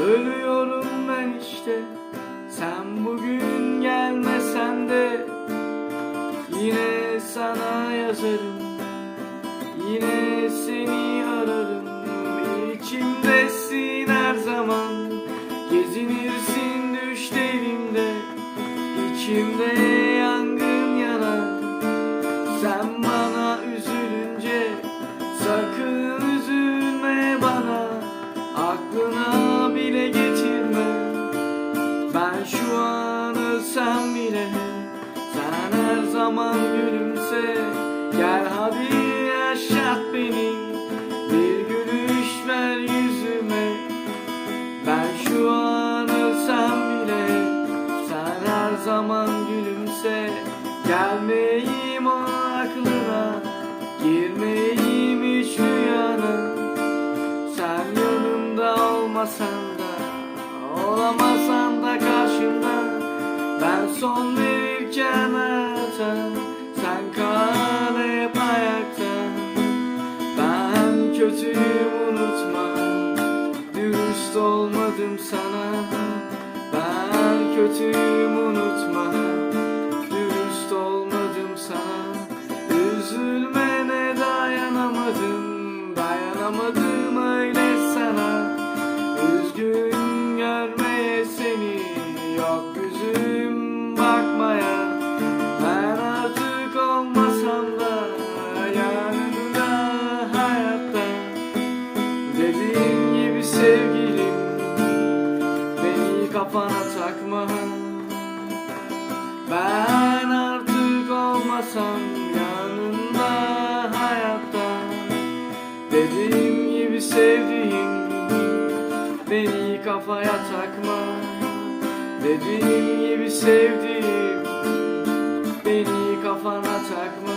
Ölüyorum ben işte. Sen bugün gelmesen de Yine sana yazarım. Yine seni ararım. İçimdesin her zaman. Gezinirsin düşlerimde. İçimde şu an ölsem bile Sen her zaman gülümse. Gel hadi yaşat beni Bir gülüş ver yüzüme. Ben şu an ölsem bile Sen her zaman gülümse. Gelmeyeyim aklına Girmeyeyim hiç rüyana. Sen yanımda olmasan da hayata Sen kal hep ayakta Ben kötüyüm unutma. Dürüst olmadım sana. Ben kötüyüm unutma kafana takma. Ben artık olmasam yanında hayatta Dediğim gibi sevdiğim Beni kafaya takma. Dediğim gibi sevdiğim Beni kafana takma